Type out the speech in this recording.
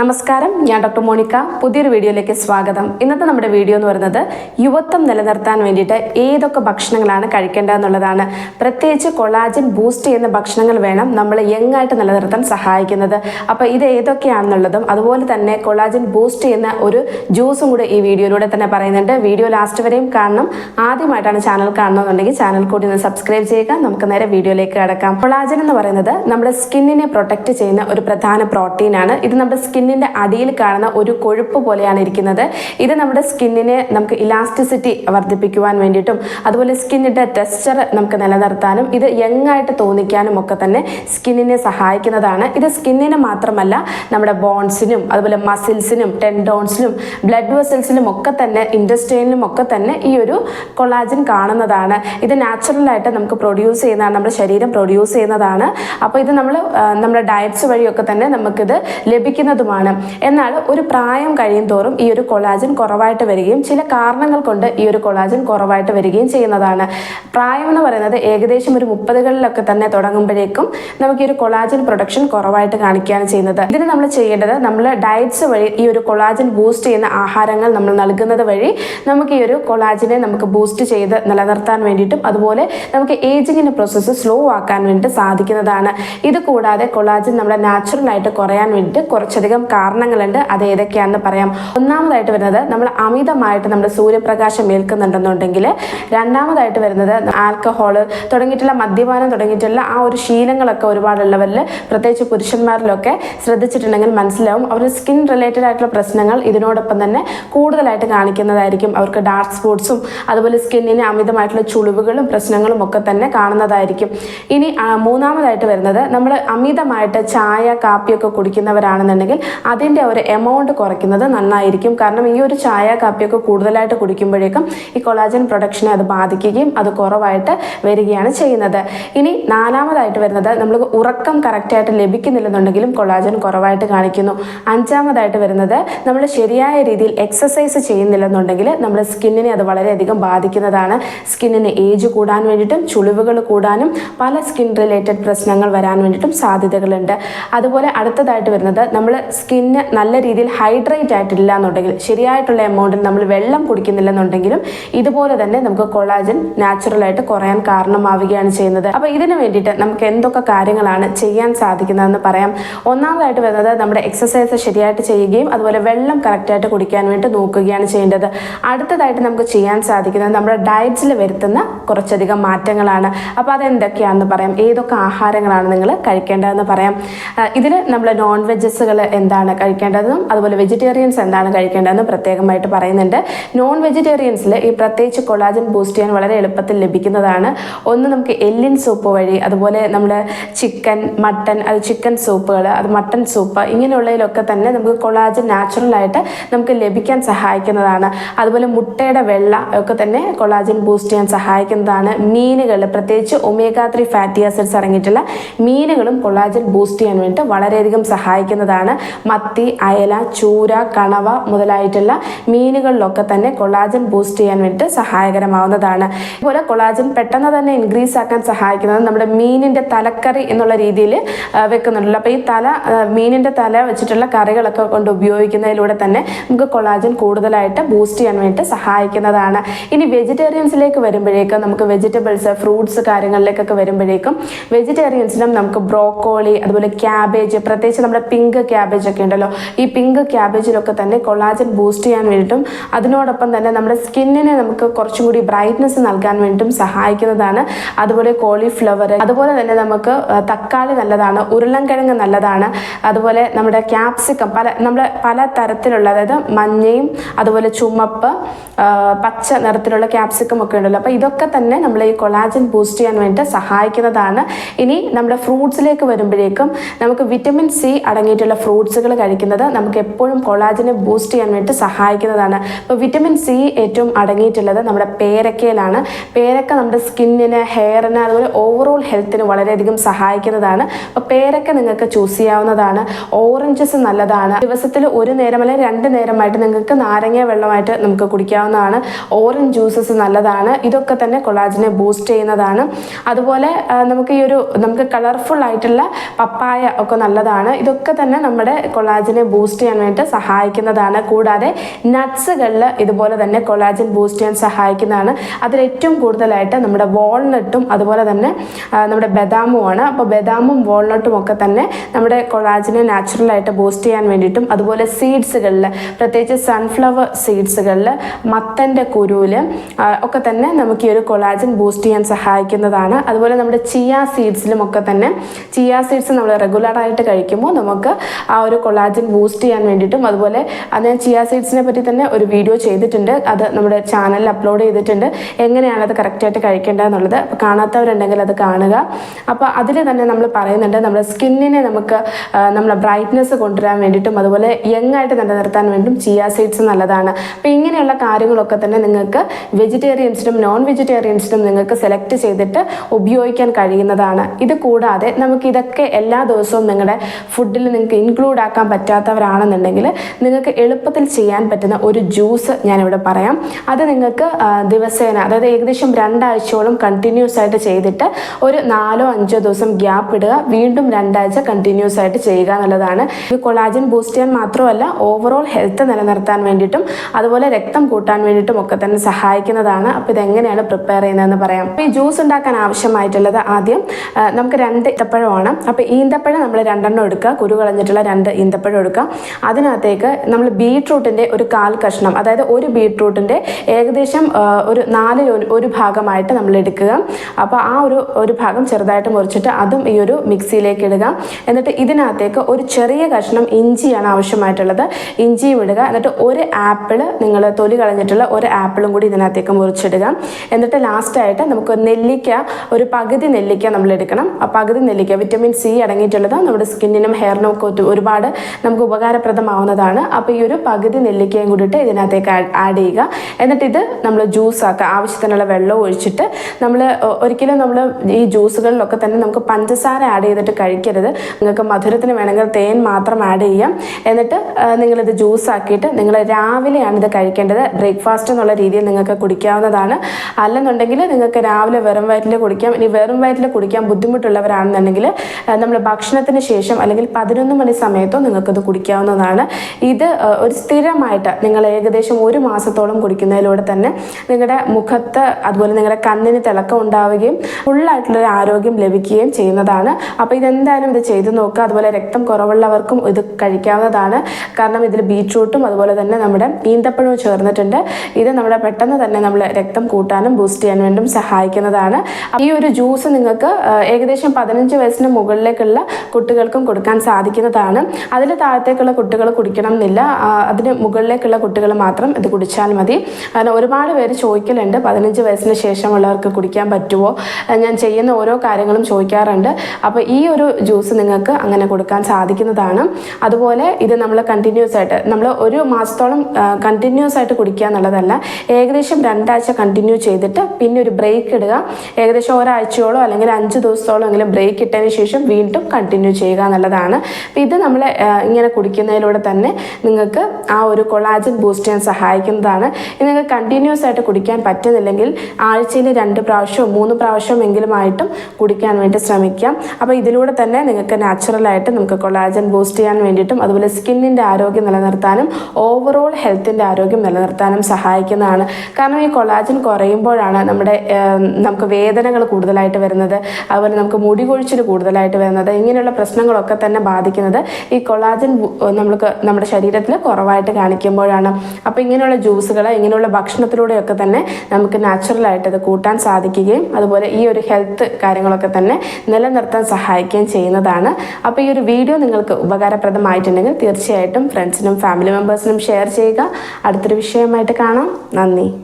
നമസ്കാരം. ഞാൻ doctor Monica. പുതിയൊരു വീഡിയോയിലേക്ക് സ്വാഗതം. ഇന്നത്തെ നമ്മുടെ വീഡിയോ എന്ന് പറയുന്നത് യുവത്വം നിലനിർത്താൻ വേണ്ടിയിട്ട് ഏതൊക്കെ ഭക്ഷണങ്ങളാണ് കഴിക്കേണ്ടതെന്നുള്ളതാണ് പ്രത്യേകിച്ച് കൊളാജൻ ബൂസ്റ്റ് ചെയ്യുന്ന ഭക്ഷണങ്ങൾ വേണം നമ്മൾ യങ് ആയിട്ട് നിലനിർത്താൻ സഹായിക്കുന്നത്. അപ്പോൾ ഇത് ഏതൊക്കെയാണെന്നുള്ളതും അതുപോലെ തന്നെ കൊളാജൻ ബൂസ്റ്റ് ചെയ്യുന്ന ഒരു ജ്യൂസും കൂടെ ഈ വീഡിയോയിലൂടെ തന്നെ പറയുന്നുണ്ട്. വീഡിയോ ലാസ്റ്റ് വരെയും കാണണം. ആദ്യമായിട്ടാണ് ചാനൽ കാണണമെന്നുണ്ടെങ്കിൽ ചാനൽ കൂടി ഒന്ന് സബ്സ്ക്രൈബ് ചെയ്യുക. നമുക്ക് നേരെ വീഡിയോയിലേക്ക് കടക്കാം. കൊളാജൻ എന്ന് പറയുന്നത് നമ്മുടെ സ്കിന്നിനെ പ്രൊട്ടക്റ്റ് ചെയ്യുന്ന ഒരു പ്രധാന പ്രോട്ടീനാണ്. ഇത് നമ്മുടെ സ്കിന്നിന്റെ അടിയിൽ കാണുന്ന ഒരു കൊഴുപ്പ് പോലെയാണ് ഇരിക്കുന്നത്. ഇത് നമ്മുടെ സ്കിന്നിനെ നമുക്ക് ഇലാസ്റ്റിസിറ്റി വർദ്ധിപ്പിക്കുവാൻ വേണ്ടിയിട്ടും അതുപോലെ സ്കിന്നിന്റെ ടെക്സ്ചർ നമുക്ക് നിലനിർത്താനും ഇത് യങ് ആയിട്ട് തോന്നിക്കാനും ഒക്കെ തന്നെ സ്കിന്നിനെ സഹായിക്കുന്നതാണ്. ഇത് സ്കിന്നിന് മാത്രമല്ല നമ്മുടെ ബോൺസിനും അതുപോലെ മസിൽസിനും ടെൻഡോൺസിനും ബ്ലഡ് വെസൽസിനും ഒക്കെ തന്നെ ഇൻഡസ്ട്രീനിലും ഒക്കെ തന്നെ ഈ ഒരു കൊളാജിൻ കാണുന്നതാണ്. ഇത് നാച്ചുറലായിട്ട് നമുക്ക് പ്രൊഡ്യൂസ് ചെയ്യുന്നതാണ് നമ്മുടെ ശരീരം പ്രൊഡ്യൂസ് ചെയ്യുന്നതാണ്. അപ്പോൾ ഇത് നമ്മൾ നമ്മുടെ ഡയറ്റ്സ് വഴിയൊക്കെ തന്നെ നമുക്കിത് ലഭിക്കുന്നതുമാണ്. എന്നാൽ ഒരു പ്രായം കഴിയും തോറും ഈ ഒരു കൊളാജൻ കുറവായിട്ട് വരികയും ചില കാരണങ്ങൾ കൊണ്ട് ഈ ഒരു കൊളാജൻ കുറവായിട്ട് വരികയും ചെയ്യുന്നതാണ്. പ്രായം എന്ന് പറയുന്നത് ഏകദേശം ഒരു മുപ്പതുകളിലൊക്കെ തന്നെ തുടങ്ങുമ്പോഴേക്കും നമുക്ക് ഈ ഒരു കൊളാജൻ പ്രൊഡക്ഷൻ കുറവായിട്ട് കാണിക്കുകയാണ് ചെയ്യുന്നത്. ഇതിന് നമ്മൾ ചെയ്യേണ്ടത് നമ്മൾ ഡയറ്റ്സ് വഴി ഈ ഒരു കൊളാജൻ ബൂസ്റ്റ് ചെയ്യുന്ന ആഹാരങ്ങൾ നമ്മൾ നൽകുന്നത് വഴി നമുക്ക് ഈ ഒരു കൊളാജിനെ നമുക്ക് ബൂസ്റ്റ് ചെയ്ത് നിലനിർത്താൻ വേണ്ടിയിട്ടും അതുപോലെ നമുക്ക് ഏജിങ്ങിന്റെ പ്രോസസ്സ് സ്ലോ ആക്കാൻ വേണ്ടിയിട്ട് സാധിക്കുന്നതാണ്. ഇത് കൂടാതെ കൊളാജൻ നമ്മുടെ നാച്ചുറൽ ആയിട്ട് കുറയാൻ വേണ്ടിയിട്ട് കുറച്ചധികം കാരണങ്ങളുണ്ട്. അത് ഏതൊക്കെയാണെന്ന് പറയാം. ഒന്നാമതായിട്ട് വരുന്നത് നമ്മൾ അമിതമായിട്ട് നമ്മുടെ സൂര്യപ്രകാശം ഏൽക്കുന്നുണ്ടെന്നുണ്ടെങ്കിൽ രണ്ടാമതായിട്ട് വരുന്നത് ആൽക്കഹോൾ തുടങ്ങിയിട്ടുള്ള മദ്യപാനം തുടങ്ങിയിട്ടുള്ള ആ ഒരു ശീലങ്ങളൊക്കെ ഒരുപാടുള്ളവരിൽ പ്രത്യേകിച്ച് പുരുഷന്മാരിലൊക്കെ ശ്രദ്ധിച്ചിട്ടുണ്ടെങ്കിൽ മനസ്സിലാവും. അവർ സ്കിൻ റിലേറ്റഡ് ആയിട്ടുള്ള പ്രശ്നങ്ങൾ ഇതിനോടൊപ്പം തന്നെ കൂടുതലായിട്ട് കാണിക്കുന്നതായിരിക്കും. അവർക്ക് ഡാർക്ക് സ്പോട്ട്സും അതുപോലെ സ്കിന്നിന് അമിതമായിട്ടുള്ള ചുളിവുകളും പ്രശ്നങ്ങളും ഒക്കെ തന്നെ കാണുന്നതായിരിക്കും. ഇനി മൂന്നാമതായിട്ട് വരുന്നത് നമ്മൾ അമിതമായിട്ട് ചായ കാപ്പിയൊക്കെ കുടിക്കുന്നവരാണെന്നുണ്ടെങ്കിൽ അതിന്റെ ഒരു എമൗണ്ട് കുറയ്ക്കുന്നത് നന്നായിരിക്കും. കാരണം ഈ ഒരു ചായ കാപ്പിയൊക്കെ കൂടുതലായിട്ട് കുടിക്കുമ്പോഴേക്കും ഈ കൊളാജൻ പ്രൊഡക്ഷനെ അത് ബാധിക്കുകയും അത് കുറവായിട്ട് വരികയാണ് ചെയ്യുന്നത്. ഇനി നാലാമതായിട്ട് വരുന്നത് നമ്മൾ ഉറക്കം കറക്റ്റായിട്ട് ലഭിക്കുന്നില്ലെന്നുണ്ടെങ്കിലും കൊളാജൻ കുറവായിട്ട് കാണിക്കുന്നു. അഞ്ചാമതായിട്ട് വരുന്നത് നമ്മൾ ശരിയായ രീതിയിൽ എക്സസൈസ് ചെയ്യുന്നില്ലെന്നുണ്ടെങ്കിൽ നമ്മുടെ സ്കിന്നിനെ അത് വളരെയധികം ബാധിക്കുന്നതാണ്. സ്കിന്നിന് ഏജ് കൂടാൻ വേണ്ടിയിട്ടും ചുളിവുകൾ കൂടാനും പല സ്കിൻ റിലേറ്റഡ് പ്രശ്നങ്ങൾ വരാൻ വേണ്ടിയിട്ടും സാധ്യതകളുണ്ട്. അതുപോലെ അടുത്തതായിട്ട് വരുന്നത് നമ്മൾ സ്കിന്ന് നല്ല രീതിയിൽ ഹൈഡ്രേറ്റ് ആയിട്ടില്ല എന്നുണ്ടെങ്കിൽ ശരിയായിട്ടുള്ള എമൗണ്ടിൽ നമ്മൾ വെള്ളം കുടിക്കുന്നില്ലെന്നുണ്ടെങ്കിലും ഇതുപോലെ തന്നെ നമുക്ക് കൊളാജൻ നാച്ചുറൽ ആയിട്ട് കുറയാൻ കാരണമാവുകയാണ് ചെയ്യുന്നത്. അപ്പോൾ ഇതിനു വേണ്ടിയിട്ട് നമുക്ക് എന്തൊക്കെ കാര്യങ്ങളാണ് ചെയ്യാൻ സാധിക്കുന്നതെന്ന് പറയാം. ഒന്നാമതായിട്ട് വരുന്നത് നമ്മുടെ എക്സസൈസ് ശരിയായിട്ട് ചെയ്യുകയും അതുപോലെ വെള്ളം കറക്റ്റായിട്ട് കുടിക്കാൻ വേണ്ടി നോക്കുകയാണ് ചെയ്യേണ്ടത്. അടുത്തതായിട്ട് നമുക്ക് ചെയ്യാൻ സാധിക്കുന്നത് നമ്മുടെ ഡയറ്റിൽ വരുത്തുന്ന കുറച്ചധികം മാറ്റങ്ങളാണ്. അപ്പോൾ അതെന്തൊക്കെയാണെന്ന് പറയാം. ഏതൊക്കെ ആഹാരങ്ങളാണ് നിങ്ങൾ കഴിക്കേണ്ടതെന്ന് പറയാം. ഇതിൽ നമ്മൾ നോൺ വെജസുകൾ എന്താണ് കഴിക്കേണ്ടതെന്നും അതുപോലെ വെജിറ്റേറിയൻസ് എന്താണ് കഴിക്കേണ്ടതെന്നും പ്രത്യേകമായിട്ട് പറയുന്നുണ്ട്. നോൺ വെജിറ്റേറിയൻസിൽ ഈ പ്രത്യേകിച്ച് കൊളാജൻ ബൂസ്റ്റ് ചെയ്യാൻ വളരെ എളുപ്പത്തിൽ ലഭിക്കുന്നതാണ്. ഒന്ന് നമുക്ക് എല്ലിൻ സൂപ്പ് വഴി അതുപോലെ നമ്മുടെ ചിക്കൻ മട്ടൻ അത് ചിക്കൻ സൂപ്പുകൾ അത് മട്ടൻ സൂപ്പ് ഇങ്ങനെയുള്ളതിലൊക്കെ തന്നെ നമുക്ക് കൊളാജൻ നാച്ചുറലായിട്ട് നമുക്ക് ലഭിക്കാൻ സഹായിക്കുന്നതാണ്. അതുപോലെ മുട്ടയുടെ വെള്ള ഒക്കെ തന്നെ കൊളാജൻ ബൂസ്റ്റ് ചെയ്യാൻ സഹായിക്കുന്നതാണ്. മീനുകൾ പ്രത്യേകിച്ച് ഒമേഗ ത്രീ ഫാറ്റി ആസിഡ്സ് അടങ്ങിയിട്ടുള്ള മീനുകളും കൊളാജൻ ബൂസ്റ്റ് ചെയ്യാൻ വേണ്ടി വളരെയധികം സഹായിക്കുന്നതാണ്. മത്തി അയല ചൂര കണവ മുതലായിട്ടുള്ള മീനുകളിലൊക്കെ തന്നെ കൊളാജൻ ബൂസ്റ്റ് ചെയ്യാൻ വേണ്ടിയിട്ട് സഹായകരമാവുന്നതാണ്. അതുപോലെ കൊളാജൻ പെട്ടെന്ന് തന്നെ ഇൻക്രീസ് ആക്കാൻ സഹായിക്കുന്നത് നമ്മുടെ മീനിന്റെ തലക്കറി എന്നുള്ള രീതിയിൽ വെക്കുന്നുണ്ടല്ലോ. അപ്പോൾ ഈ തല മീനിന്റെ തല വെച്ചിട്ടുള്ള കറികളൊക്കെ കൊണ്ട് ഉപയോഗിക്കുന്നതിലൂടെ തന്നെ നമുക്ക് കൊളാജൻ കൂടുതലായിട്ട് ബൂസ്റ്റ് ചെയ്യാൻ വേണ്ടിയിട്ട് സഹായിക്കുന്നതാണ്. ഇനി വെജിറ്റേറിയൻസിലേക്ക് വരുമ്പോഴേക്കും നമുക്ക് വെജിറ്റബിൾസ് ഫ്രൂട്ട്സ് കാര്യങ്ങളിലേക്കൊക്കെ വരുമ്പോഴേക്കും വെജിറ്റേറിയൻസിനും നമുക്ക് ബ്രോക്കോളി അതുപോലെ ക്യാബേജ് പ്രത്യേകിച്ച് നമ്മുടെ പിങ്ക് ക്യാബേജ് ഒക്കെ ഉണ്ടല്ലോ. ഈ പിങ്ക് ക്യാബേജിലൊക്കെ തന്നെ കൊളാജൻ ബൂസ്റ്റ് ചെയ്യാൻ വേണ്ടിയിട്ടും അതിനോടൊപ്പം തന്നെ നമ്മുടെ സ്കിന്നിനെ നമുക്ക് കുറച്ചും കൂടി ബ്രൈറ്റ്നസ് നൽകാൻ വേണ്ടിയിട്ടും സഹായിക്കുന്നതാണ്. അതുപോലെ കോളിഫ്ലവർ അതുപോലെ തന്നെ നമുക്ക് തക്കാളി നല്ലതാണ് ഉരുളൻകിഴങ്ങ് നല്ലതാണ്. അതുപോലെ നമ്മുടെ ക്യാപ്സിക്കം പല നമ്മുടെ പല തരത്തിലുള്ള അതായത് മഞ്ഞയും അതുപോലെ ചുമപ്പ് പച്ച നിറത്തിലുള്ള ക്യാപ്സിക്കം ഒക്കെ ഉണ്ടല്ലോ. അപ്പോൾ ഇതൊക്കെ തന്നെ നമ്മൾ ഈ കൊളാജൻ ബൂസ്റ്റ് ചെയ്യാൻ വേണ്ടി സഹായിക്കുന്നതാണ്. ഇനി നമ്മുടെ ഫ്രൂട്ട്സിലേക്ക് വരുമ്പോഴേക്കും നമുക്ക് വിറ്റമിൻ സി അടങ്ങിയിട്ടുള്ള ഫ്രൂട്ട്സുകൾ കഴിക്കുന്നത് നമുക്ക് എപ്പോഴും കൊളാജിനെ ബൂസ്റ്റ് ചെയ്യാൻ വേണ്ടി സഹായിക്കുന്നതാണ്. അപ്പോൾ വിറ്റമിൻ സി ഏറ്റവും അടങ്ങിയിട്ടുള്ളത് നമ്മുടെ പേരക്കയിലാണ്. പേരക്ക നമ്മുടെ സ്കിന്നിന് ഹെയറിന് അതുപോലെ ഓവറോൾ ഹെൽത്തിന് വളരെയധികം സഹായിക്കുന്നതാണ്. അപ്പോൾ പേരക്ക നിങ്ങൾക്ക് ചൂസ് ചെയ്യാവുന്നതാണ്. ഓറഞ്ചസ് നല്ലതാണ്. ദിവസത്തിൽ ഒരു നേരം അല്ലെങ്കിൽ രണ്ട് നേരമായിട്ട് നിങ്ങൾക്ക് നാരങ്ങ വെള്ളമായിട്ട് നമുക്ക് കുടിക്കാവുന്നതാണ്. ഓറഞ്ച് ജ്യൂസസ് നല്ലതാണ്. ഇതൊക്കെ തന്നെ കൊളാജിനെ ബൂസ്റ്റ് ചെയ്യുന്നതാണ്. അതുപോലെ നമുക്ക് ഈ ഒരു നമുക്ക് കളർഫുൾ ആയിട്ടുള്ള പപ്പായ ഒക്കെ നല്ലതാണ്. ഇതൊക്കെ തന്നെ നമ്മുടെ കൊളാജിനെ ബൂസ്റ്റ് ചെയ്യാൻ വേണ്ടി സഹായിക്കുന്നതാണ്. കൂടാതെ നട്ട്സുകളിൽ ഇതുപോലെ തന്നെ കൊളാജിൻ ബൂസ്റ്റ് ചെയ്യാൻ സഹായിക്കുന്നതാണ്. അതിൽ ഏറ്റവും കൂടുതലായിട്ട് നമ്മുടെ വാൾനട്ടും അതുപോലെ തന്നെ നമ്മുടെ ബദാമുമാണ് അപ്പോൾ ബദാമും വാൾനട്ടും ഒക്കെ തന്നെ നമ്മുടെ കൊളാജിനെ നാച്ചുറലായിട്ട് ബൂസ്റ്റ് ചെയ്യാൻ വേണ്ടിയിട്ടും അതുപോലെ സീഡ്സുകളിൽ പ്രത്യേകിച്ച് സൺഫ്ലവർ സീഡ്സുകളിൽ മത്തന്റെ കുരുവിൽ ഒക്കെ തന്നെ നമുക്ക് ഈ ഒരു കൊളാജിൻ ബൂസ്റ്റ് ചെയ്യാൻ സഹായിക്കുന്നതാണ്. അതുപോലെ നമ്മുടെ ചിയ സീഡ്സിലും ഒക്കെ തന്നെ ചിയ സീഡ്സ് നമ്മൾ റെഗുലറായിട്ട് കഴിക്കുമ്പോൾ നമുക്ക് ആ ഒരു കൊളാജിൻ ബൂസ്റ്റ് ചെയ്യാൻ വേണ്ടിയിട്ടും അതുപോലെ അത് ഞാൻ ചിയ സീഡ്സിനെ പറ്റി തന്നെ ഒരു വീഡിയോ ചെയ്തിട്ടുണ്ട്. അത് നമ്മുടെ ചാനലിൽ അപ്ലോഡ് ചെയ്തിട്ടുണ്ട്. എങ്ങനെയാണ് അത് കറക്റ്റായിട്ട് കഴിക്കേണ്ടതെന്നുള്ളത് അപ്പോൾ കാണാത്തവരുണ്ടെങ്കിൽ അത് കാണുക. അപ്പോൾ അതിൽ തന്നെ നമ്മൾ പറയുന്നുണ്ട് നമ്മുടെ സ്കിന്നിനെ നമുക്ക് നമ്മളെ ബ്രൈറ്റ്നെസ് കൊണ്ടുവരാൻ വേണ്ടിയിട്ടും അതുപോലെ യങ് ആയിട്ട് നിലനിർത്താൻ വേണ്ടിയും ചിയ സീഡ്സ് നല്ലതാണ്. അപ്പോൾ ഇങ്ങനെയുള്ള കാര്യങ്ങളൊക്കെ തന്നെ നിങ്ങൾക്ക് വെജിറ്റേറിയൻസിനും നോൺ വെജിറ്റേറിയൻസിനും നിങ്ങൾക്ക് സെലക്ട് ചെയ്തിട്ട് ഉപയോഗിക്കാൻ കഴിയുന്നതാണ്. ഇത് കൂടാതെ നമുക്ക് ഇതൊക്കെ എല്ലാ ദിവസവും നിങ്ങളുടെ ഫുഡിൽ നിങ്ങൾക്ക് ഇൻക്ലൂഡ് ആക്കാൻ പറ്റാത്തവരാണെന്നുണ്ടെങ്കിൽ നിങ്ങൾക്ക് എളുപ്പത്തിൽ ചെയ്യാൻ പറ്റുന്ന ഒരു ജ്യൂസ് ഞാനിവിടെ പറയാം. അത് നിങ്ങൾക്ക് ദിവസേന അതായത് ഏകദേശം രണ്ടാഴ്ചയോളം കണ്ടിന്യൂസ് ആയിട്ട് ചെയ്തിട്ട് ഒരു നാലോ അഞ്ചോ ദിവസം ഗ്യാപ്പ് ഇടുക. വീണ്ടും രണ്ടാഴ്ച കണ്ടിന്യൂസ് ആയിട്ട് ചെയ്യുക എന്നുള്ളതാണ്. ഇത് കൊളാജൻ ബൂസ്റ്റ് ചെയ്യാൻ മാത്രമല്ല ഓവറോൾ ഹെൽത്ത് നിലനിർത്താൻ വേണ്ടിയിട്ടും അതുപോലെ രക്തം കൂട്ടാൻ വേണ്ടിയിട്ടും ഒക്കെ തന്നെ സഹായിക്കുന്നതാണ്. അപ്പോൾ ഇതെങ്ങനെയാണ് പ്രിപ്പയർ ചെയ്യുന്നതെന്ന് പറയാം. അപ്പോൾ ഈ ജ്യൂസ് ഉണ്ടാക്കാൻ ആവശ്യമായിട്ടുള്ളത് ആദ്യം നമുക്ക് രണ്ട് ഈന്തപ്പഴമാണ്. അപ്പോൾ ഈന്തപ്പഴം നമ്മൾ രണ്ടെണ്ണം എടുക്കുക. കുരു കളഞ്ഞിട്ടുള്ള രണ്ട് ഈന്തപ്പഴം എടുക്കുക അതിനകത്തേക്ക് നമ്മൾ ബീട്രൂട്ടിന്റെ ഒരു കാൽ കഷ്ണം അതായത് ഒരു ബീട്രൂട്ടിന്റെ ഏകദേശം ഒരു നാലിൽ ഒരു ഭാഗമായിട്ട് നമ്മൾ എടുക്കുക. അപ്പോൾ ആ ഒരു ഒരു ഭാഗം ചെറുതായിട്ട് മുറിച്ചിട്ട് അതും ഈ ഒരു മിക്സിയിലേക്ക് ഇടുക. എന്നിട്ട് ഇതിനകത്തേക്ക് ഒരു ചെറിയ കഷ്ണം ഇഞ്ചിയാണ് ആവശ്യമായിട്ടുള്ളത്. ഇഞ്ചിയും ഇടുക. എന്നിട്ട് ഒരു ആപ്പിൾ നിങ്ങൾ തൊലി കളഞ്ഞിട്ടുള്ള ഒരു ആപ്പിളും കൂടി ഇതിനകത്തേക്ക് മുറിച്ചിടുക. എന്നിട്ട് ലാസ്റ്റായിട്ട് നമുക്ക് നെല്ലിക്ക ഒരു പകുതി നെല്ലിക്ക നമ്മൾ എടുക്കണം. ആ പകുതി നെല്ലിക്ക വിറ്റമിൻ സി അടങ്ങിയിട്ടുള്ളത് നമ്മുടെ സ്കിന്നിനും ഹെയറിനും ഒക്കെ ഒരു- ഒരുപാട് നമുക്ക് ഉപകാരപ്രദമാവുന്നതാണ്. അപ്പോൾ ഈ ഒരു പകുതി നെല്ലിക്കയും കൂടിയിട്ട് ഇതിനകത്തേക്ക് ആഡ് ചെയ്യുക. എന്നിട്ട് ഇത് നമ്മൾ ജ്യൂസ് ആക്കുക ആവശ്യത്തിനുള്ള വെള്ളം ഒഴിച്ചിട്ട് നമ്മൾ ഒരിക്കലും നമ്മൾ ഈ ജ്യൂസുകളിലൊക്കെ തന്നെ നമുക്ക് പഞ്ചസാര ആഡ് ചെയ്തിട്ട് കഴിക്കരുത്. നിങ്ങൾക്ക് മധുരത്തിന് വേണമെങ്കിൽ തേൻ മാത്രം ആഡ് ചെയ്യാം. എന്നിട്ട് നിങ്ങളിത് ജ്യൂസ് ആക്കിയിട്ട് നിങ്ങൾ രാവിലെയാണ് ഇത് കഴിക്കേണ്ടത്. ബ്രേക്ക്ഫാസ്റ്റ് എന്നുള്ള രീതിയിൽ നിങ്ങൾക്ക് കുടിക്കാവുന്നതാണ്. അല്ലെന്നുണ്ടെങ്കിൽ നിങ്ങൾക്ക് രാവിലെ വെറും വയറ്റിൽ കുടിക്കാം. ഇനി വെറും വയറ്റിൽ കുടിക്കാൻ ബുദ്ധിമുട്ടുള്ളവരാണെന്നുണ്ടെങ്കിൽ നമ്മൾ ഭക്ഷണത്തിന് ശേഷം അല്ലെങ്കിൽ പതിനൊന്ന് മണി സമയത്തോ നിങ്ങൾക്കത് കുടിക്കാവുന്നതാണ്. ഇത് ഒരു സ്ഥിരമായിട്ട് നിങ്ങൾ ഏകദേശം ഒരു മാസത്തോളം കുടിക്കുന്നതിലൂടെ തന്നെ നിങ്ങളുടെ മുഖത്ത് അതുപോലെ നിങ്ങളുടെ കണ്ണിന് തിളക്കം ഉണ്ടാവുകയും ഫുള്ളായിട്ടുള്ളൊരു ആരോഗ്യം ലഭിക്കുകയും ചെയ്യുന്നതാണ്. അപ്പോൾ ഇതെന്തായാലും ഇത് ചെയ്തു നോക്കുക. അതുപോലെ രക്തം കുറവുള്ളവർക്കും ഇത് കഴിക്കാവുന്നതാണ്. കാരണം ഇതിൽ ബീട്രൂട്ടും അതുപോലെ തന്നെ നമ്മുടെ ഈന്തപ്പഴവും ചേർന്നിട്ടുണ്ട്. ഇത് നമ്മുടെ പെട്ടെന്ന് തന്നെ നമ്മൾ രക്തം കൂട്ടാനും ബൂസ്റ്റ് ചെയ്യാൻ വേണ്ടും സഹായിക്കുന്നതാണ്. ഈ ഒരു ജ്യൂസ് നിങ്ങൾക്ക് ഏകദേശം പതിനഞ്ച് വയസ്സിന് മുകളിലേക്കുള്ള കുട്ടികൾക്കും കൊടുക്കാൻ സാധിക്കുന്നതാണ്. അതിൽ താഴത്തേക്കുള്ള കുട്ടികൾ കുടിക്കണം എന്നില്ല അതിന് മുകളിലേക്കുള്ള കുട്ടികൾ മാത്രം ഇത് കുടിച്ചാൽ മതി. കാരണം ഒരുപാട് പേര് ചോദിക്കലുണ്ട്. പതിനഞ്ച് വയസ്സിന് ശേഷമുള്ളവർക്ക് കുടിക്കാൻ പറ്റുമോ? ഞാൻ ചെയ്യുന്ന ഓരോ കാര്യങ്ങളും ചോദിക്കാറുണ്ട്. അപ്പോൾ ഈ ഒരു ജ്യൂസ് നിങ്ങൾക്ക് അങ്ങനെ കൊടുക്കാൻ സാധിക്കുന്നതാണ്. അതുപോലെ ഇത് നമ്മൾ കണ്ടിന്യൂസ് ആയിട്ട് നമ്മൾ ഒരു മാസത്തോളം കണ്ടിന്യൂസ് ആയിട്ട് കുടിക്കുക എന്നുള്ളതല്ല ഏകദേശം രണ്ടാഴ്ച കണ്ടിന്യൂ ചെയ്തിട്ട് പിന്നെ ഒരു ബ്രേക്ക് ഇടുക. ഏകദേശം ഒരാഴ്ചയോളോ അല്ലെങ്കിൽ അഞ്ച് ദിവസത്തോളം എങ്കിലും ബ്രേക്ക് ഇട്ടതിന് ശേഷം വീണ്ടും കണ്ടിന്യൂ ചെയ്യുക എന്നുള്ളതാണ്. അപ്പോൾ ഇത് നമ്മൾ ഇങ്ങനെ കുടിക്കുന്നതിലൂടെ തന്നെ നിങ്ങൾക്ക് ആ ഒരു കൊളാജൻ ബൂസ്റ്റ് ചെയ്യാൻ സഹായിക്കുന്നതാണ്. നിങ്ങൾക്ക് കണ്ടിന്യൂസ് ആയിട്ട് കുടിക്കാൻ പറ്റുന്നില്ലെങ്കിൽ ആഴ്ചയിൽ രണ്ട് പ്രാവശ്യവും മൂന്ന് പ്രാവശ്യവും എങ്കിലുമായിട്ടും കുടിക്കാൻ വേണ്ടി ശ്രമിക്കാം. അപ്പോൾ ഇതിലൂടെ തന്നെ നിങ്ങൾക്ക് നാച്ചുറലായിട്ട് നമുക്ക് കൊളാജൻ ബൂസ്റ്റ് ചെയ്യാൻ വേണ്ടിയിട്ടും അതുപോലെ സ്കിന്നിന്റെ ആരോഗ്യം നിലനിർത്താനും ഓവറോൾ ഹെൽത്തിന്റെ ആരോഗ്യം നിലനിർത്താനും സഹായിക്കുന്നതാണ്. കാരണം ഈ കൊളാജൻ കുറയുമ്പോഴാണ് നമ്മുടെ നമുക്ക് വേദനകൾ കൂടുതലായിട്ട് വരുന്നത്. അതുപോലെ നമുക്ക് മുടി കൊഴിച്ചിൽ കൂടുതലായിട്ട് വരുന്നത്. ഇങ്ങനെയുള്ള പ്രശ്നങ്ങളൊക്കെ തന്നെ ബാധിക്കുന്നത് ഈ കൊളാജൻ നമ്മൾക്ക് നമ്മുടെ ശരീരത്തിൽ കുറവായിട്ട് കാണിക്കുമ്പോഴാണ്. അപ്പോൾ ഇങ്ങനെയുള്ള ജ്യൂസുകൾ ഇങ്ങനെയുള്ള ഭക്ഷണത്തിലൂടെയൊക്കെ തന്നെ നമുക്ക് നാച്ചുറലായിട്ട് ഇത് കൂട്ടാൻ സാധിക്കുകയും അതുപോലെ ഈ ഒരു ഹെൽത്ത് കാര്യങ്ങളൊക്കെ തന്നെ നിലനിർത്താൻ സഹായിക്കുകയും ചെയ്യുന്നതാണ്. അപ്പോൾ ഈ ഒരു വീഡിയോ നിങ്ങൾക്ക് ഉപകാരപ്രദമായിട്ടുണ്ടെങ്കിൽ തീർച്ചയായിട്ടും ഫ്രണ്ട്സിനും ഫാമിലി മെമ്പേഴ്സിനും ഷെയർ ചെയ്യുക. അടുത്തൊരു വിഷയമായിട്ട് കാണാം. നന്ദി.